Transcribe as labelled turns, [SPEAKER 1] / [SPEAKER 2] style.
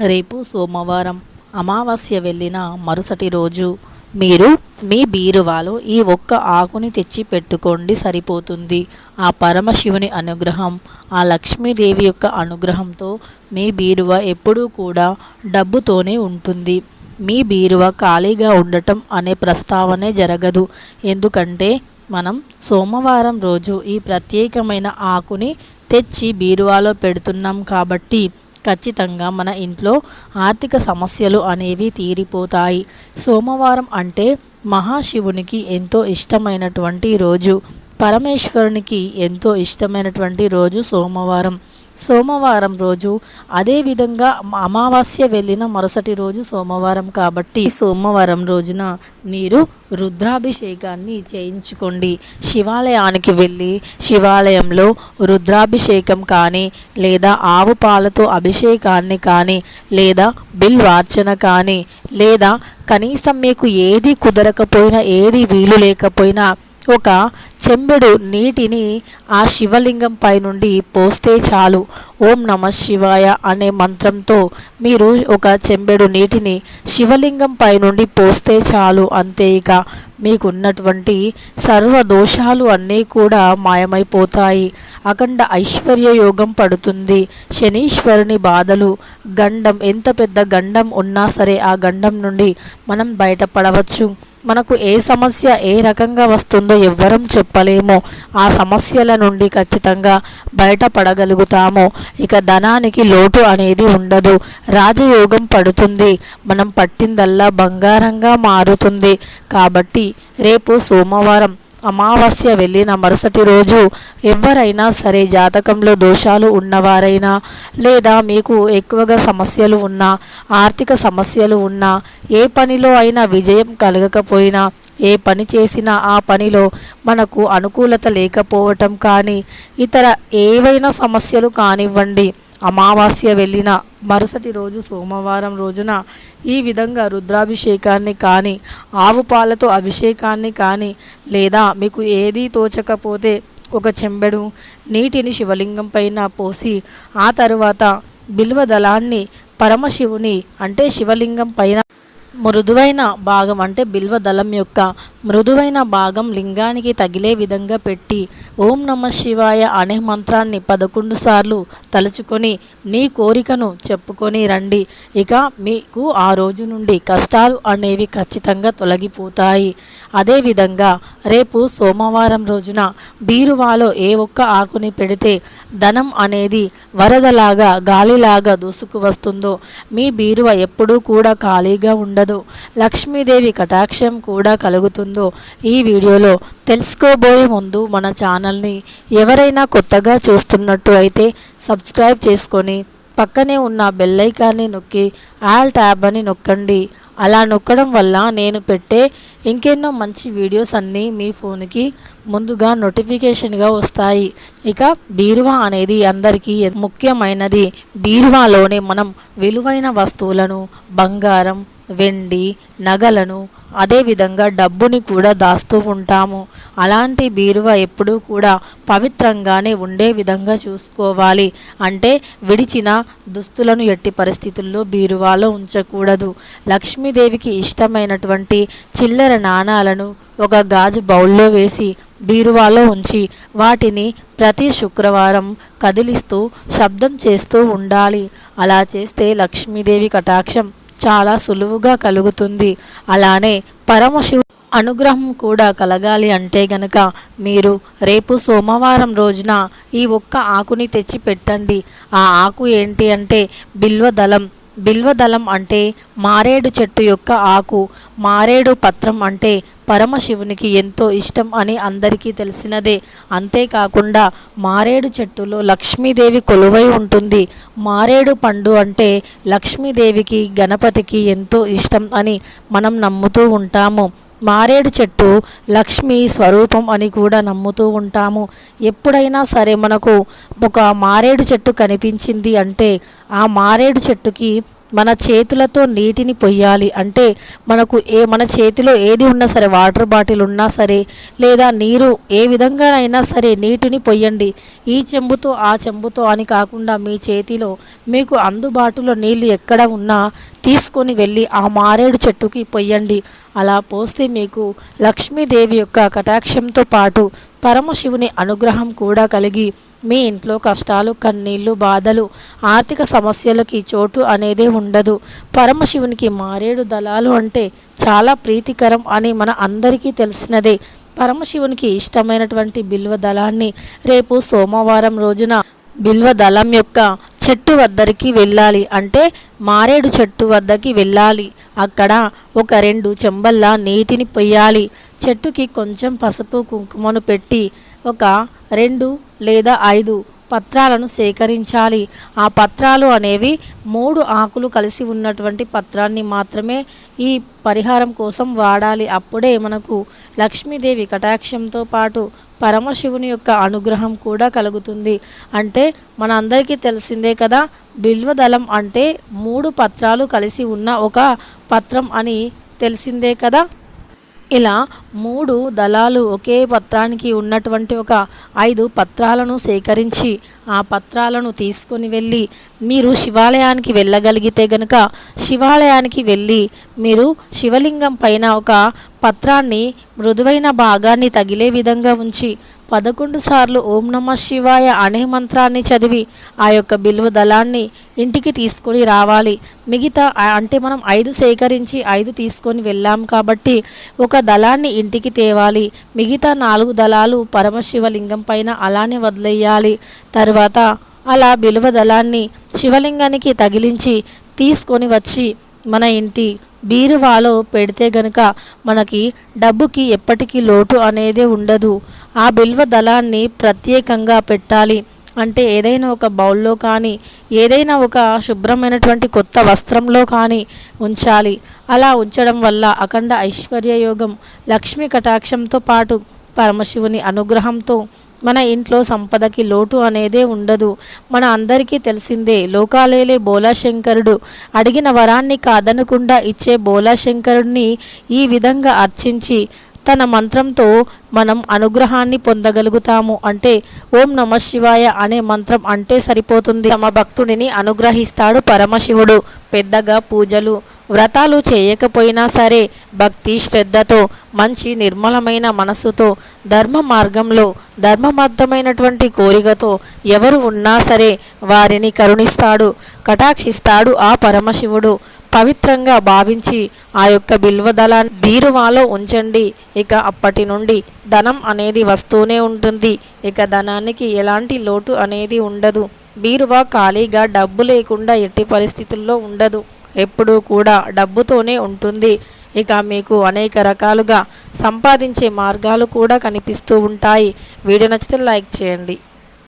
[SPEAKER 1] రేపు సోమవారం అమావాస్య వెళ్ళిన మరుసటి రోజు మీరు మీ బీరువాలో ఈ ఒక్క ఆకుని తెచ్చి పెట్టుకోండి సరిపోతుంది. ఆ పరమశివుని అనుగ్రహం ఆ లక్ష్మీదేవి యొక్క అనుగ్రహంతో మీ బీరువా ఎప్పుడూ కూడా డబ్బుతోనే ఉంటుంది. మీ బీరువా ఖాళీగా ఉండటం అనే ప్రస్తావనే జరగదు. ఎందుకంటే మనం సోమవారం రోజు ఈ ప్రత్యేకమైన ఆకుని తెచ్చి బీరువాలో పెడుతున్నాం కాబట్టి ఖచ్చితంగా మన ఇంట్లో ఆర్థిక సమస్యలు అనేవి తీరిపోతాయి. సోమవారం అంటే మహాశివునికి ఎంతో ఇష్టమైనటువంటి రోజు. పరమేశ్వరునికి ఎంతో ఇష్టమైనటువంటి రోజు సోమవారం. సోమవారం రోజు అదేవిధంగా అమావాస్య వెళ్ళిన మరుసటి రోజు సోమవారం కాబట్టి సోమవారం రోజున మీరు రుద్రాభిషేకాన్ని చేయించుకోండి. శివాలయానికి వెళ్ళి శివాలయంలో రుద్రాభిషేకం కానీ లేదా ఆవు పాలతో అభిషేకాన్ని కానీ లేదా బిల్వార్చన కానీ లేదా కనీసం మీకు ఏది కుదరకపోయినా ఏది వీలు లేకపోయినా ఒక చెంబెడు నీటిని ఆ శివలింగంపై నుండి పోస్తే చాలు. ఓం నమ శివాయ అనే మంత్రంతో మీరు ఒక చెంబెడు నీటిని శివలింగంపై నుండి పోస్తే చాలు అంతే ఇక. మీకున్నటువంటి సర్వ దోషాలు అన్నీ కూడా మాయమైపోతాయి. అఖండ ఐశ్వర్య యోగం పడుతుంది. శనీశ్వరుని బాధలు గండం ఎంత పెద్ద గండం ఉన్నా సరే ఆ గండం నుండి మనం బయటపడవచ్చు. మనకు ఏ సమస్య ఏ రకంగా వస్తుందో ఎవ్వరం చెప్పలేము. ఆ సమస్యల నుండి ఖచ్చితంగా బయటపడగలుగుతాము. ఇక ధనానికి లోటు అనేది ఉండదు. రాజయోగం పడుతుంది. మనం పట్టిందల్లా బంగారంగా మారుతుంది. కాబట్టి రేపు సోమవారం అమావాస్య వెళ్ళిన మరుసటి రోజు ఎవరైనా సరే జాతకంలో దోషాలు ఉన్నవారైనా లేదా మీకు ఎక్కువగా సమస్యలు ఉన్నా ఆర్థిక సమస్యలు ఉన్నా ఏ పనిలో అయినా విజయం కలగకపోయినా ఏ పని చేసినా ఆ పనిలో మనకు అనుకూలత లేకపోవటం కానీ ఇతర ఏవైనా సమస్యలు కానివ్వండి. అమావాస్య వెళ్ళిన మరుసటి రోజు సోమవారం రోజున ఈ విధంగా రుద్రాభిషేకాన్ని కానీ ఆవు పాలతో అభిషేకాన్ని కానీ లేదా మీకు ఏదీ తోచకపోతే ఒక చెంబెడు నీటిని శివలింగం పైన పోసి ఆ తరువాత బిల్వ దళాన్ని పరమశివుని అంటే శివలింగం పైన మృదువైన భాగం అంటే బిల్వ దళం యొక్క మృదువైన భాగం లింగానికి తగిలే విధంగా పెట్టి ఓం నమ శివాయ అనే మంత్రాన్ని పదకొండు సార్లు తలుచుకొని మీ కోరికను చెప్పుకొని రండి. ఇక మీకు ఆ రోజు నుండి కష్టాలు అనేవి ఖచ్చితంగా తొలగిపోతాయి. అదేవిధంగా రేపు సోమవారం రోజున బీరువాలో ఏ ఒక్క ఆకుని పెడితే ధనం అనేది వరదలాగా గాలిలాగా దూసుకు వస్తుందో మీ బీరువ ఎప్పుడూ కూడా ఖాళీగా ఉండదు. లక్ష్మీదేవి కటాక్షం కూడా కలుగుతుంది. ఈ వీడియోలో తెలుసుకోబోయే ముందు మన ఛానల్ని ఎవరైనా కొత్తగా చూస్తున్నట్టు అయితే సబ్స్క్రైబ్ చేసుకొని పక్కనే ఉన్న బెల్లైకాన్ని నొక్కి ఆల్ ట్యాబ్ అని నొక్కండి. అలా నొక్కడం వల్ల నేను పెట్టే ఇంకెన్నో మంచి వీడియోస్ అన్నీ మీ ఫోన్కి ముందుగా నోటిఫికేషన్గా వస్తాయి. ఇక బీరువా అనేది అందరికీ ముఖ్యమైనది. బీరువాలోనే మనం విలువైన వస్తువులను బంగారం వెండి నగలను అదేవిధంగా డబ్బుని కూడా దాస్తూ ఉంటాము. అలాంటి బీరువా ఎప్పుడూ కూడా పవిత్రంగానే ఉండే విధంగా చూసుకోవాలి. అంటే విడిచిన దుస్తులను ఎట్టి పరిస్థితుల్లో బీరువాలో ఉంచకూడదు. లక్ష్మీదేవికి ఇష్టమైనటువంటి చిల్లర నాణాలను ఒక గాజు బౌల్లో వేసి బీరువాలో ఉంచి వాటిని ప్రతి శుక్రవారం కదిలిస్తూ శబ్దం చేస్తూ ఉండాలి. అలా చేస్తే లక్ష్మీదేవి కటాక్షం చాలా సులువుగా కలుగుతుంది. అలానే పరమశివు అనుగ్రహం కూడా కలగాలి అంటే గనక మీరు రేపు సోమవారం రోజున ఈ ఒక్క ఆకుని తెచ్చి పెట్టండి. ఆ ఆకు ఏంటి అంటే బిల్వదళం. బిల్వదళం అంటే మారేడు చెట్టు యొక్క ఆకు. మారేడు పత్రం అంటే పరమశివునికి ఎంతో ఇష్టం అని అందరికీ తెలిసినదే. అంతేకాకుండా మారేడు చెట్టులో లక్ష్మీదేవి కొలువై ఉంటుంది. మారేడు పండు అంటే లక్ష్మీదేవికి గణపతికి ఎంతో ఇష్టం అని మనం నమ్ముతూ ఉంటాము. మారేడు చెట్టు లక్ష్మి స్వరూపం అని కూడా నమ్ముతూ ఉంటాము. ఎప్పుడైనా సరే మనకు ఒక మారేడు చెట్టు కనిపించింది అంటే ఆ మారేడు చెట్టుకి మన చేతులతో నీటిని పొయ్యాలి అంటే మనకు ఏ మన చేతిలో ఏది ఉన్నా సరే వాటర్ బాటిల్ ఉన్నా సరే లేదా నీరు ఏ విధంగానైనా సరే నీటిని పొయ్యండి. ఈ చెంబుతో ఆ చెంబుతో అని కాకుండా మీ చేతిలో మీకు అందుబాటులో నీళ్ళు ఎక్కడ ఉన్నా తీసుకొని వెళ్ళి ఆ మారేడు చెట్టుకి పొయ్యండి. అలా పోస్తే మీకు లక్ష్మీదేవి యొక్క కటాక్షంతో పాటు పరమశివుని అనుగ్రహం కూడా కలిగి మీ ఇంట్లో కష్టాలు కన్నీళ్ళు బాధలు ఆర్థిక సమస్యలకి చోటు అనేదే ఉండదు. పరమశివునికి మారేడు దళాలు అంటే చాలా ప్రీతికరం అని మన అందరికీ తెలిసినదే. పరమశివునికి ఇష్టమైనటువంటి బిల్వ దళాన్ని రేపు సోమవారం రోజున బిల్వ దళం యొక్క చెట్టు వద్దరికి వెళ్ళాలి అంటే మారేడు చెట్టు వద్దకి వెళ్ళాలి. అక్కడ ఒక రెండు చెంబల్లా నీటిని పొయ్యాలి. చెట్టుకి కొంచెం పసుపు కుంకుమను పెట్టి ఒక రెండు లేదా ఐదు పత్రాలను సేకరించాలి. ఆ పత్రాలు అనేవి మూడు ఆకులు కలిసి ఉన్నటువంటి పత్రాన్ని మాత్రమే ఈ పరిహారం కోసం వాడాలి. అప్పుడే మనకు లక్ష్మీదేవి కటాక్షంతో పాటు పరమశివుని యొక్క అనుగ్రహం కూడా కలుగుతుంది. అంటే మన అందరికీ తెలిసిందే కదా బిల్వదళం అంటే మూడు పత్రాలు కలిసి ఉన్న ఒక పత్రం అని తెలిసిందే కదా? ఇలా మూడు దళాలు ఒకే పత్రానికి ఉన్నటువంటి ఒక ఐదు పత్రాలను సేకరించి ఆ పత్రాలను తీసుకొని వెళ్ళి మీరు శివాలయానికి వెళ్ళగలిగితే గనుక శివాలయానికి వెళ్ళి మీరు శివలింగం పైన ఒక పత్రాన్ని మృదువైన భాగాన్ని తగిలే విధంగా ఉంచి పదకొండు సార్లు ఓం నమ శివాయ అనే మంత్రాన్ని చదివి ఆ యొక్క బిల్వ దళాన్ని ఇంటికి తీసుకొని రావాలి. మిగతా అంటే మనం ఐదు సేకరించి ఐదు తీసుకొని వెళ్ళాం కాబట్టి ఒక దళాన్ని ఇంటికి తేవాలి. మిగతా నాలుగు దళాలు పరమశివలింగం పైన అలానే వదిలేయాలి. తర్వాత అలా బిలువ దళాన్ని శివలింగానికి తగిలించి తీసుకొని వచ్చి మన ఇంటి బీరువాలో పెడితే గనుక మనకి డబ్బుకి ఎప్పటికీ లోటు అనేది ఉండదు. ఆ బిల్వ దళాన్ని ప్రత్యేకంగా పెట్టాలి. అంటే ఏదైనా ఒక బౌల్లో కానీ ఏదైనా ఒక శుభ్రమైనటువంటి కొత్త వస్త్రంలో కానీ ఉంచాలి. అలా ఉంచడం వల్ల అఖండ ఐశ్వర్యయోగం లక్ష్మీ కటాక్షంతో పాటు పరమశివుని అనుగ్రహంతో మన ఇంట్లో సంపదకి లోటు అనేదే ఉండదు. మన అందరికీ తెలిసిందే లోకాలేలే బోలాశంకరుడు. అడిగిన వరాన్ని కాదనకుండా ఇచ్చే బోలాశంకరుడిని ఈ విధంగా అర్చించి తన మంత్రంతో మనం అనుగ్రహాన్ని పొందగలుగుతాము అంటే ఓం నమ శివాయ అనే మంత్రం అంటే సరిపోతుంది. తమ భక్తుడిని అనుగ్రహిస్తాడు పరమశివుడు. పెద్దగా పూజలు వ్రతాలు చేయకపోయినా సరే భక్తి శ్రద్ధతో మంచి నిర్మలమైన మనసుతో ధర్మ మార్గంలో ధర్మబద్ధమైనటువంటి కోరికతో ఎవరు ఉన్నా సరే వారిని కరుణిస్తాడు కటాక్షిస్తాడు ఆ పరమశివుడు. పవిత్రంగా భావించి ఆ యొక్క బిల్వదళాన్ని బీరువాలో ఉంచండి. ఇక అప్పటి నుండి ధనం అనేది వస్తూనే ఉంటుంది. ఇక ధనానికి ఎలాంటి లోటు అనేది ఉండదు. బీరువా ఖాళీగా డబ్బు లేకుండా ఎట్టి పరిస్థితుల్లో ఉండదు. ఎప్పుడూ కూడా డబ్బుతోనే ఉంటుంది. ఇక మీకు అనేక రకాలుగా సంపాదించే మార్గాలు కూడా కనిపిస్తూ ఉంటాయి. వీడియో నచ్చితే లైక్ చేయండి.